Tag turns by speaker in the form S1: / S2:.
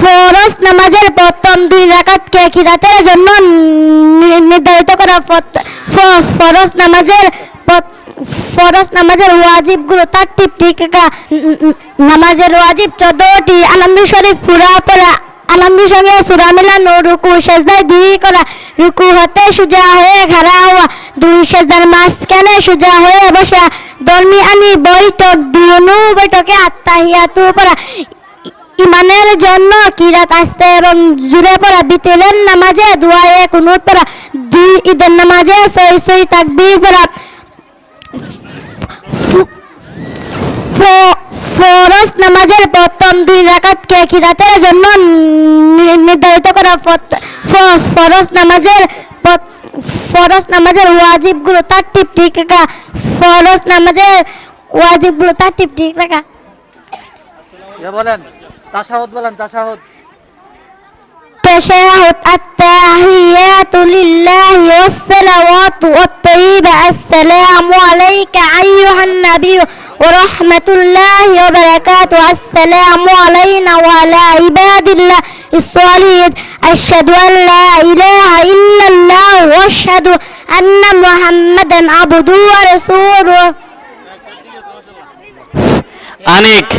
S1: ফরজ নামাজের প্রথম দুই রাকাতকে খিরাতের জন্য নির্ধারিত করা ফরজ নামাজের ফরজ নামাজের ওয়াজিবগুলো তারটি টিকা নামাজের ওয়াজিব চোদ্দটি। আলমদুল শরীফ পুরা পড়া। আলমদুর সঙ্গে সুরা মিলানো রুকু সেজদায় দুই করা। রুকু হতে সুজা হয়ে খাড়া হওয়া। দুই সেজদার মাঝখানে সুজা হয়ে বসা। আনি বৈঠক দুনু বৈঠকে আত্মাহিয়াতু পড়া ইমানের জন্য কিরাত আসতে এবং জুড়ে পড়া বিতেলের নামাজে, দুয়ায়ে কুনুত পড়া, দুই ঈদের নামাজে সই সই তাকবীর পড়া। ফ- ফরজ নামাজের প্রথম দুই রাকাতকে খিরাতের জন্য নির্ধারিত করা ফরজ নামাজের ফরজ নামাজের ওয়াজিবগুলো তার টিপ ঠিক রাখা। নামাজের ওয়াজিবগুলো তার টিপ ঠিক রাখা।
S2: বলেন। تشهد بلن تشهد.
S1: تشهد التحيات لله والصلوات والطيبة السلام عليك أيها النبي ورحمة الله وبركاته. السلام علينا وعلى عباد الله الصالحين. أشهد أن لا إله إلا الله وأشهد أن محمدا عبده ورسوله.
S3: أنيك